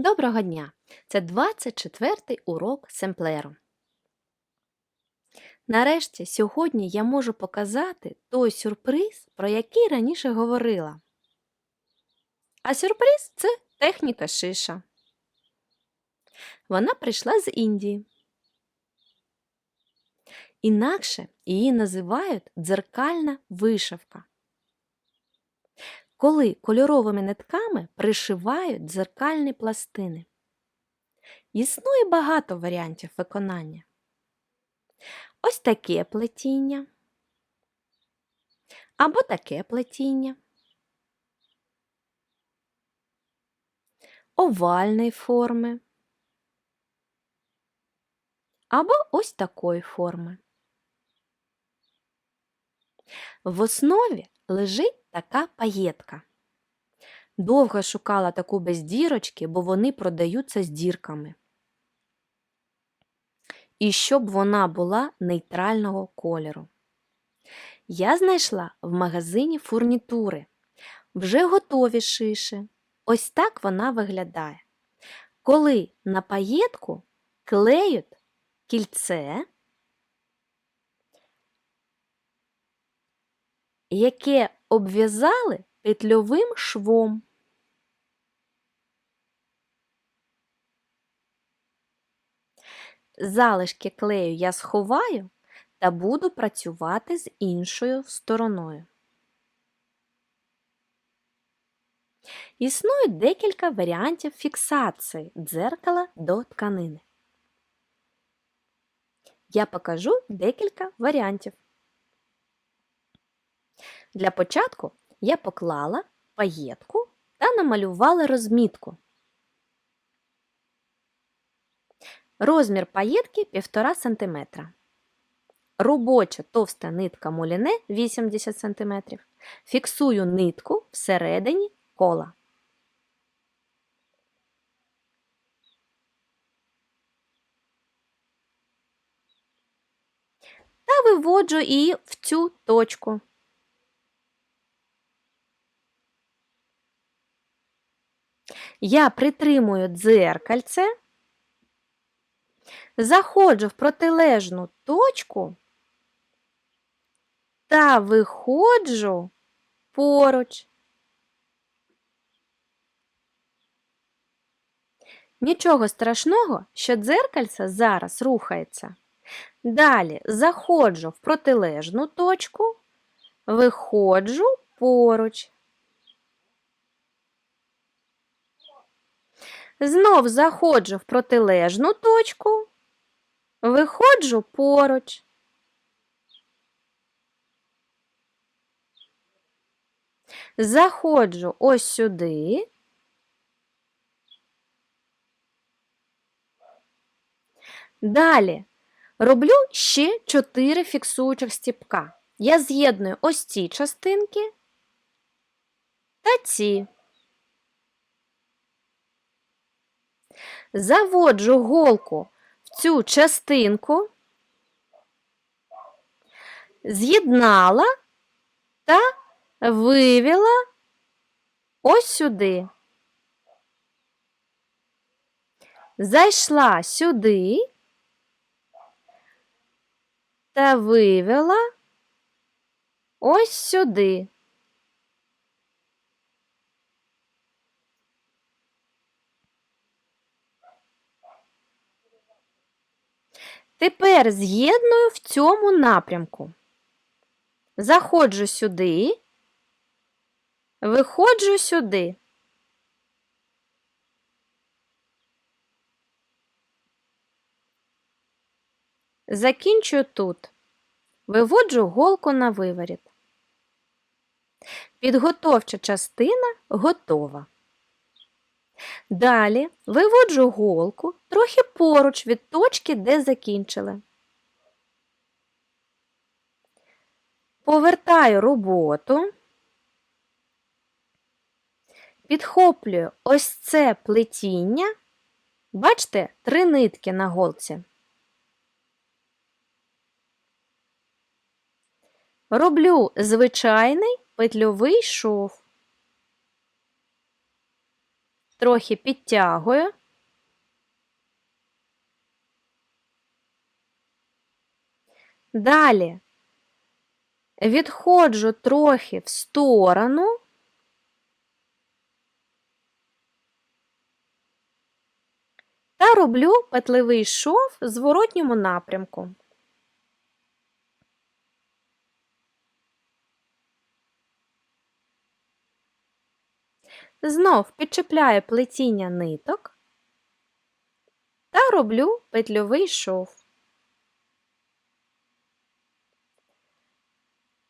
Доброго дня! Це 24-й урок семплеру. Нарешті сьогодні я можу показати той сюрприз, про який раніше говорила. А сюрприз це техніка шиша. Вона прийшла з Індії. Інакше її називають дзеркальна вишивка коли кольоровими нитками пришивають дзеркальні пластини. Існує багато варіантів виконання. Ось таке плетіння або таке плетіння, овальної форми або ось такої форми. В основі лежить така паєтка. Довго шукала таку без дірочки, бо вони продаються з дірками. І щоб вона була нейтрального кольору. Я знайшла в магазині фурнітури. Вже готові шиші. Ось так вона виглядає. Коли на паєтку клеють кільце, яке обв'язали петльовим швом. Залишки клею я сховаю та буду працювати з іншою стороною. Існує декілька варіантів фіксації дзеркала до тканини. Я покажу декілька варіантів. Для початку я поклала паєтку та намалювала розмітку. Розмір паєтки 1,5 см. Робоча товста нитка муліне 80 см. Фіксую нитку всередині кола. Та виводжу її в цю точку. Я притримую дзеркальце, заходжу в протилежну точку та виходжу поруч. Нічого страшного, що дзеркальце зараз рухається. Далі заходжу в протилежну точку, виходжу поруч. Знов заходжу в протилежну точку, виходжу поруч. Заходжу ось сюди. Далі роблю ще 4 фіксуючих стіпка. Я з'єдную ось ці частинки та ці. Заводжу голку в цю частинку, з'єднала та вивела ось сюди. Зайшла сюди та вивела ось сюди. Тепер з'єдную в цьому напрямку. Заходжу сюди, виходжу сюди. Закінчую тут. Виводжу голку на виворіт. Підготовча частина готова. Далі виводжу голку трохи поруч від точки, де закінчили. Повертаю роботу, підхоплюю ось це плетіння. Бачите, три нитки на голці. Роблю звичайний петльовий шов. Трохи підтягую. Далі відходжу трохи в сторону. Та роблю петлевий шов в зворотньому напрямку. Знов підчепляю плетіння ниток та роблю петльовий шов.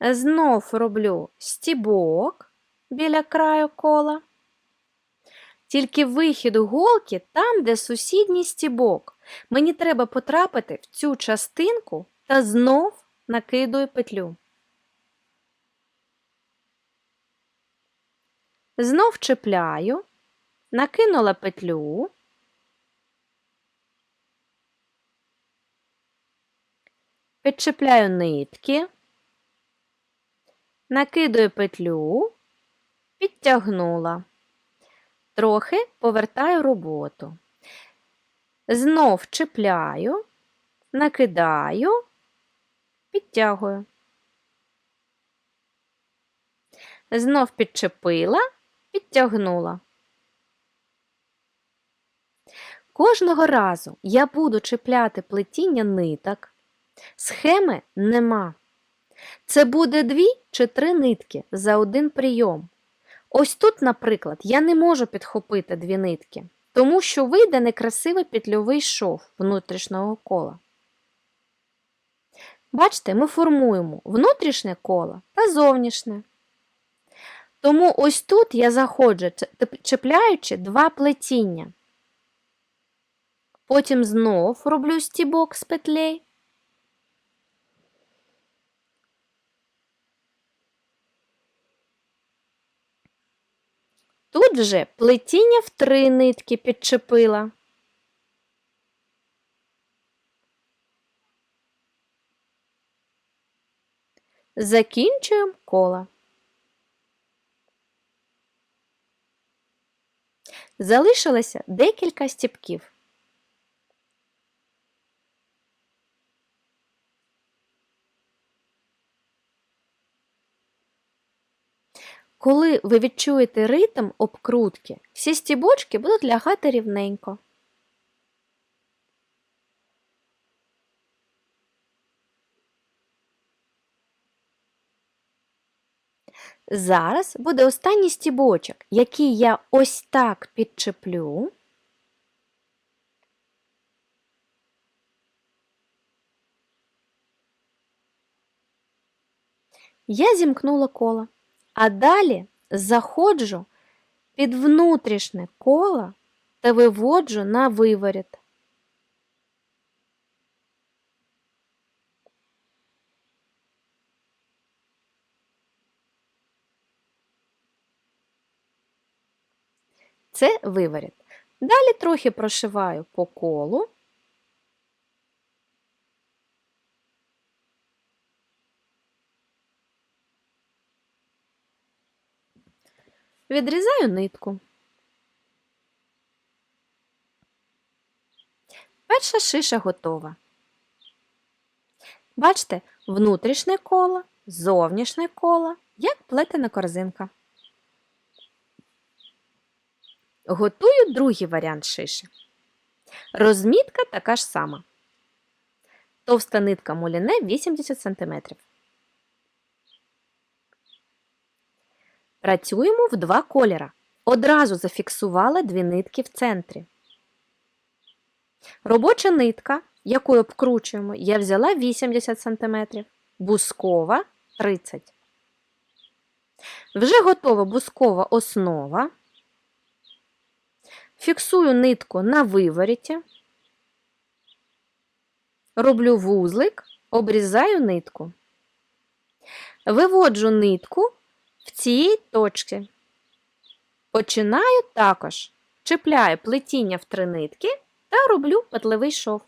Знов роблю стібок біля краю кола. Тільки вихід голки там, де сусідній стібок. Мені треба потрапити в цю частинку та знов накидую петлю. Знов чіпляю, накинула петлю. Підчепляю нитки, накидую петлю, підтягнула. Трохи повертаю роботу. Знов чіпляю, накидаю, підтягую. Знов підчепила, підтягнула. Кожного разу я буду чіпляти плетіння ниток. Схеми нема. Це буде дві чи три нитки за один прийом. Ось тут, наприклад, я не можу підхопити дві нитки, тому що вийде некрасивий петльовий шов внутрішнього кола. Бачите, ми формуємо внутрішнє коло та зовнішнє. Тому ось тут я заходжу, чіпляючи два плетіння. Потім знов роблю стібок з петлей. Тут же плетіння в три нитки підчепила. Закінчуємо коло. Залишилося декілька стіпків. Коли ви відчуєте ритм обкрутки, всі стібочки будуть лягати рівненько. Зараз буде останній стібочок, який я ось так підчеплю. Я зімкнула коло. А далі заходжу під внутрішнє коло та виводжу на виворіт. Це виворіт. Далі трохи прошиваю по колу. Відрізаю нитку. Перша шиша готова. Бачите, внутрішнє коло, зовнішнє коло, як плетена корзинка. Готую другий варіант шиші. Розмітка така ж сама. Товста нитка муліне 80 см. Працюємо в два кольора. Одразу зафіксувала дві нитки в центрі. Робоча нитка, яку обкручуємо, я взяла 80 см, бускова 30 Вже готова бускова основа. Фіксую нитку на виворіті, роблю вузлик, обрізаю нитку. Виводжу нитку в цій точці. Починаю також чіпляю плетіння в три нитки та роблю петлевий шов.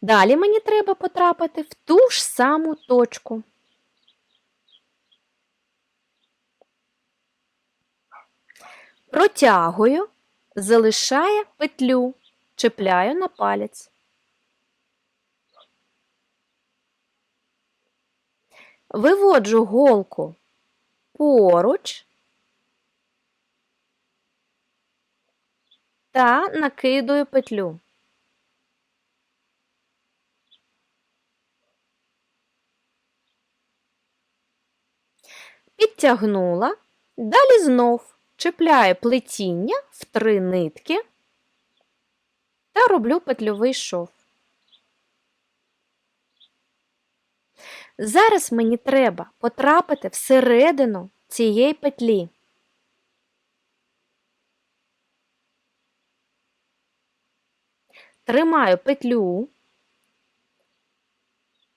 Далі мені треба потрапити в ту ж саму точку. Протягую, залишаю петлю, чіпляю на палець. Виводжу голку поруч та накидую петлю. Підтягнула, далі знов чіпляю плетіння в три нитки та роблю петльовий шов. Зараз мені треба потрапити всередину цієї петлі. Тримаю петлю,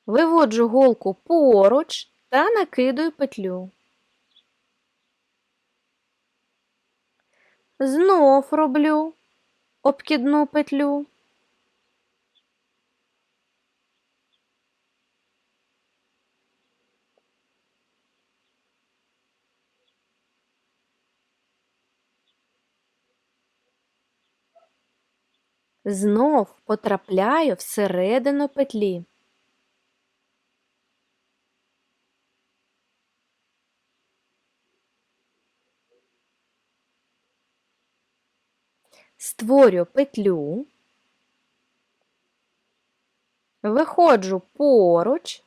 виводжу голку поруч та накидую петлю. Знов роблю обкидну петлю. Знов потрапляю всередину петлі. Створю петлю, виходжу поруч,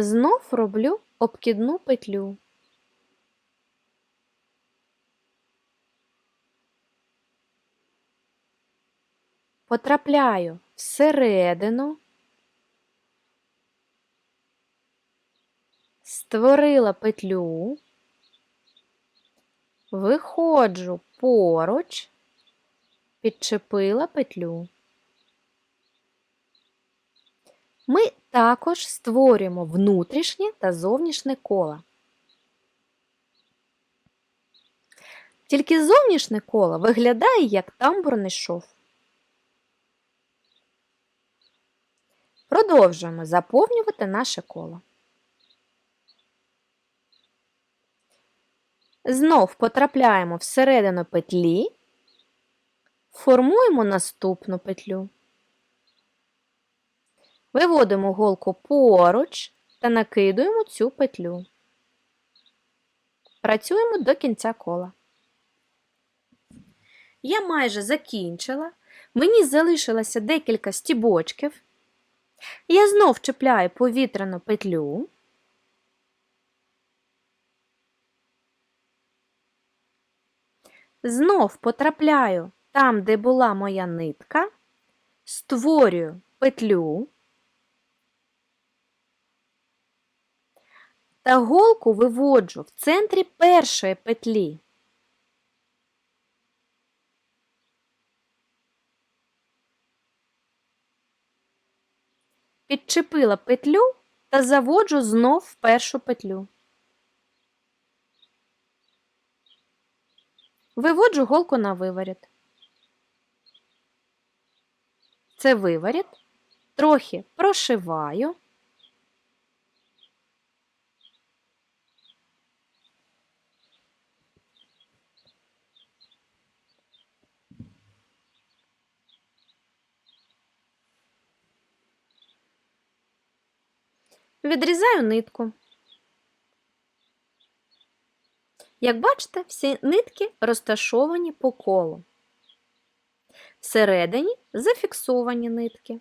знов роблю обкидну петлю. Потрапляю всередину, створила петлю, виходжу поруч, підчепила петлю. Ми також створюємо внутрішнє та зовнішнє коло. Тільки зовнішнє коло виглядає як тамбурний шов. Продовжуємо заповнювати наше коло. Знов потрапляємо всередину петлі, формуємо наступну петлю. Виводимо голку поруч та накидуємо цю петлю. Працюємо до кінця кола. Я майже закінчила. Мені залишилося декілька стібочків. Я знов чіпляю повітряну петлю. Знов потрапляю там, де була моя нитка, створюю петлю. та голку виводжу в центрі першої петлі. Підчепила петлю та заводжу знов в першу петлю. Виводжу голку на виворіт. Це виворіт, трохи прошиваю. Відрізаю нитку. Як бачите, всі нитки розташовані по колу. Всередині зафіксовані нитки.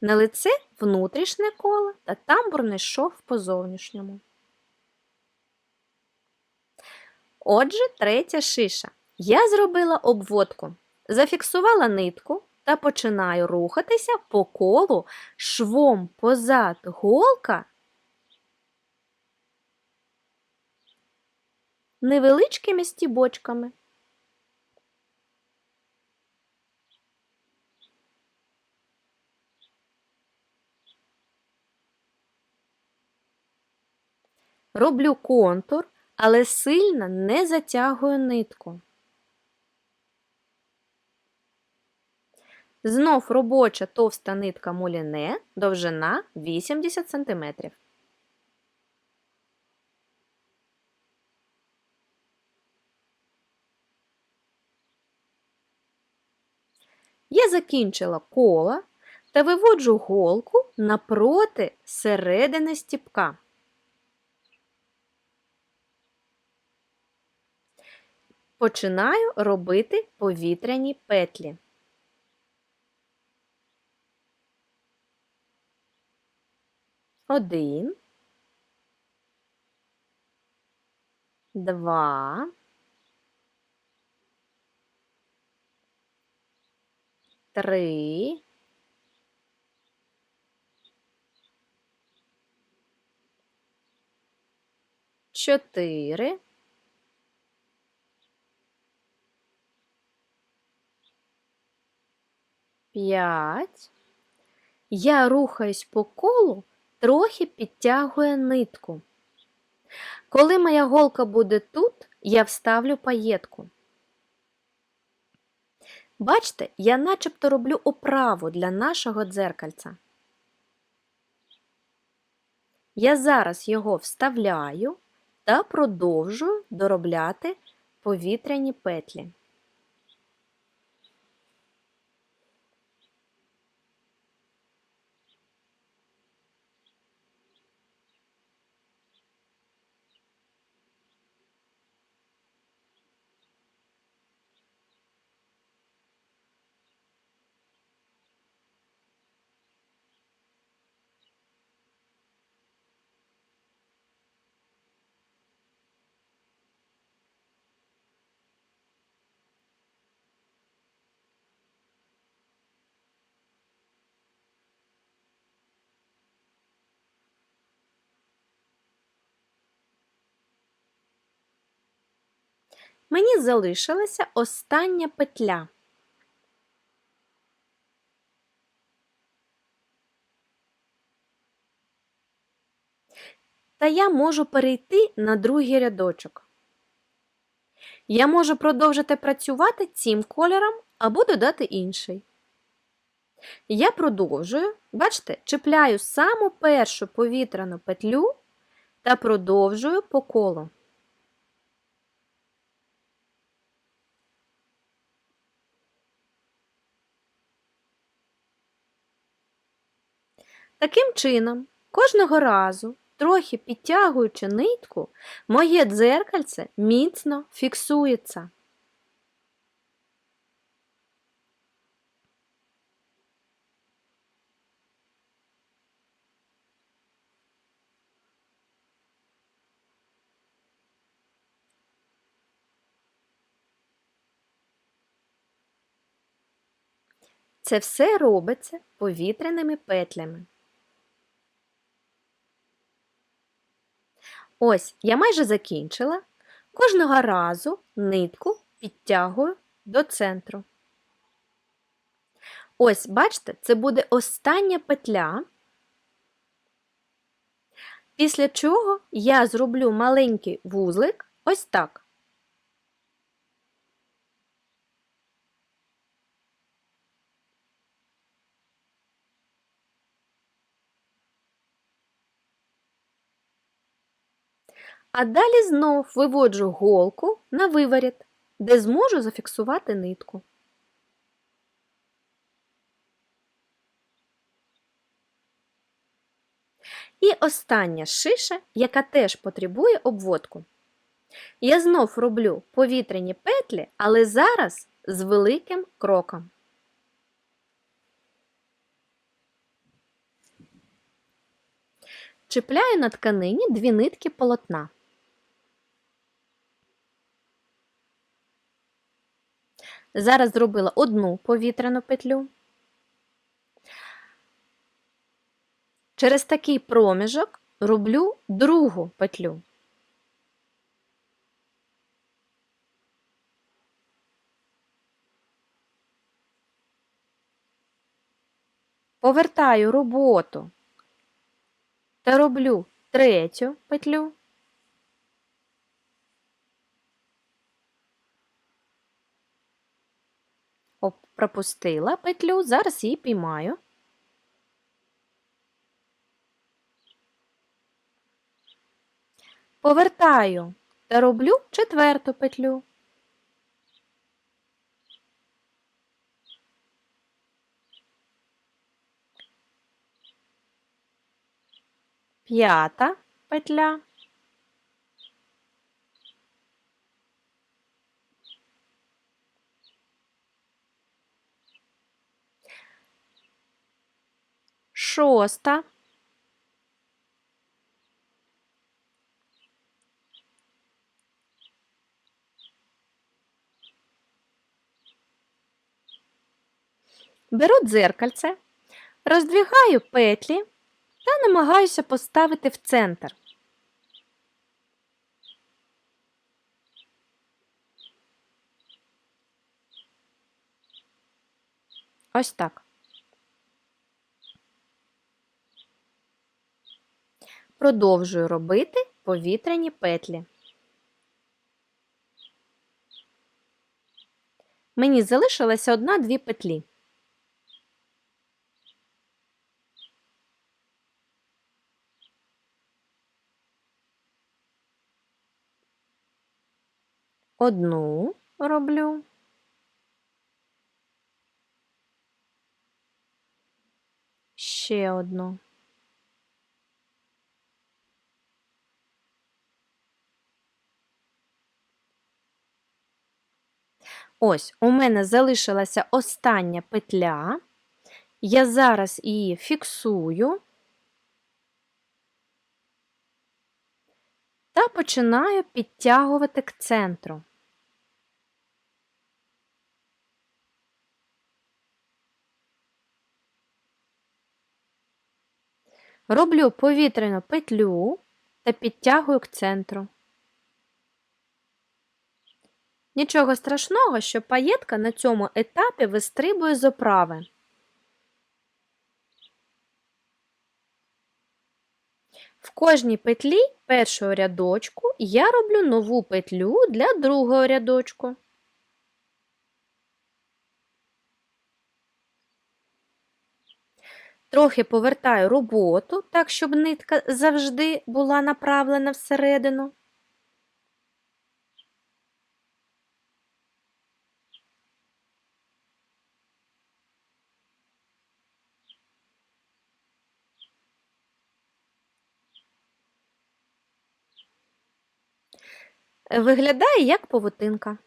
На лице внутрішнє коло та тамбурний шов по зовнішньому. Отже, третя шиша. Я зробила обводку, зафіксувала нитку та починаю рухатися по колу швом позад голка невеличкими стібочками. Роблю контур, але сильно не затягую нитку. Знов робоча товста нитка муліне, довжина 80 см. Я закінчила коло та виводжу голку напроти середини стіпка. Починаю робити повітряні петлі. Один, два, три, чотири, п'ять. Я рухаюсь по колу, трохи підтягує нитку. Коли моя голка буде тут, я вставлю паєтку. Бачите, я начебто роблю оправу для нашого дзеркальця. Я зараз його вставляю та продовжую доробляти повітряні петлі. Мені залишилася остання петля. Та я можу перейти на другий рядочок. Я можу продовжити працювати цим кольором або додати інший. Я продовжую, бачите, чіпляю саму першу повітряну петлю та продовжую по колу. Таким чином, кожного разу, трохи підтягуючи нитку, моє дзеркальце міцно фіксується. Це все робиться повітряними петлями. Ось, я майже закінчила. Кожного разу нитку підтягую до центру. Ось, бачите, це буде остання петля, після чого я зроблю маленький вузлик ось так. А далі знов виводжу голку на виворіт, де зможу зафіксувати нитку. І остання шиша, яка теж потребує обводку. Я знов роблю повітряні петлі, але зараз з великим кроком. Чіпляю на тканині дві нитки полотна. Зараз зробила одну повітряну петлю. Через такий проміжок роблю другу петлю. Повертаю роботу та роблю третю петлю. Пропустила петлю, зараз її піймаю. Повертаю та роблю четверту петлю. П'ята петля. Шоста. Беру дзеркальце, роздвигаю петлі та намагаюся поставити в центр. Ось так. Продовжую робити повітряні петлі. Мені залишилося одна-дві петлі. Одну роблю. Ще одну. Ось, у мене залишилася остання петля. Я зараз її фіксую та починаю підтягувати к центру. Роблю повітряну петлю та підтягую к центру. Нічого страшного, що паєтка на цьому етапі вистрибує з оправи. В кожній петлі першого рядочку я роблю нову петлю для другого рядочку. Трохи повертаю роботу, так, щоб нитка завжди була направлена всередину. Виглядає як павутинка.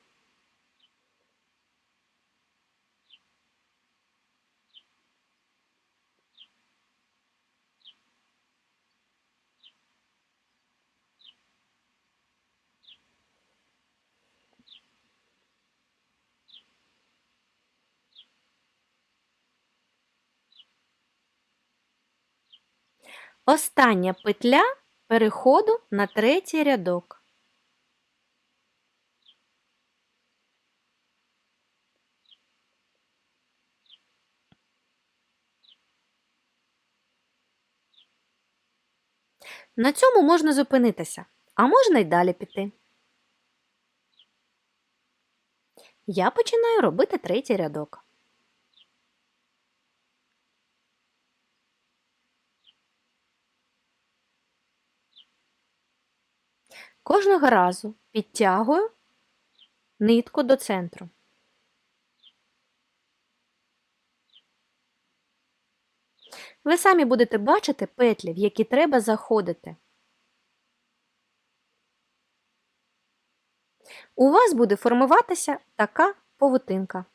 Остання петля переходу на третій рядок. На цьому можна зупинитися, а можна й далі піти. Я починаю робити третій рядок. Кожного разу підтягую нитку до центру. Ви самі будете бачити петлі, в які треба заходити. У вас буде формуватися така павутинка.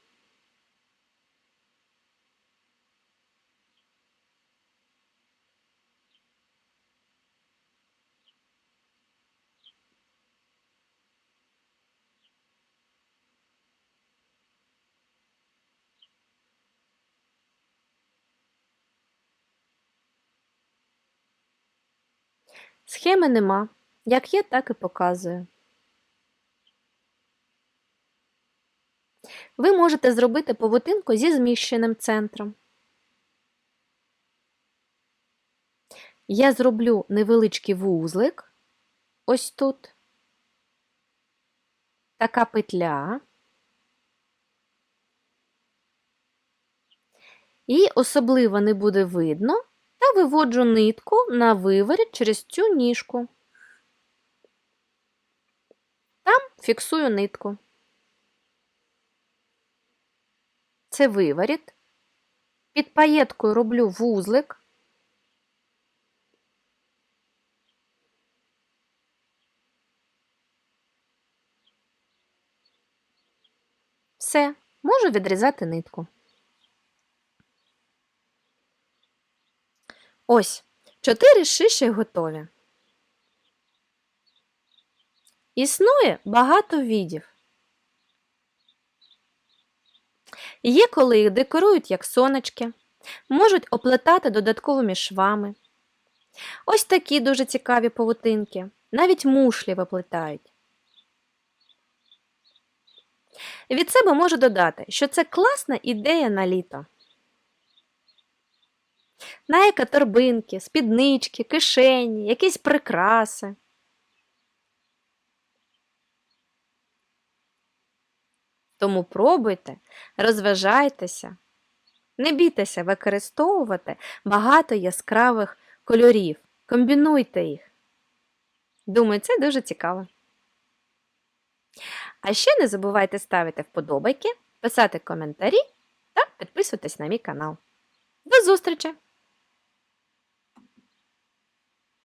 Схеми нема. Як є, так і показую. Ви можете зробити павутинку зі зміщеним центром. Я зроблю невеличкий вузлик ось тут, така петля. Її особливо не буде видно, та виводжу нитку на виворіт через цю ніжку. Там фіксую нитку. Це виворіт. Під паєткою роблю вузлик. Все, можу відрізати нитку. Ось, чотири шиші готові. Існує багато видів. Є, коли їх декорують як сонечки, можуть оплетати додатковими швами. Ось такі дуже цікаві павутинки, навіть мушлі виплетають. Від себе можу додати, що це класна ідея на літо. На екоторбинки, спіднички, кишені, якісь прикраси. Тому пробуйте, розважайтеся, не бійтеся використовувати багато яскравих кольорів, комбінуйте їх. Думаю, це дуже цікаво. А ще не забувайте ставити вподобайки, писати коментарі та підписуватись на мій канал. До зустрічі!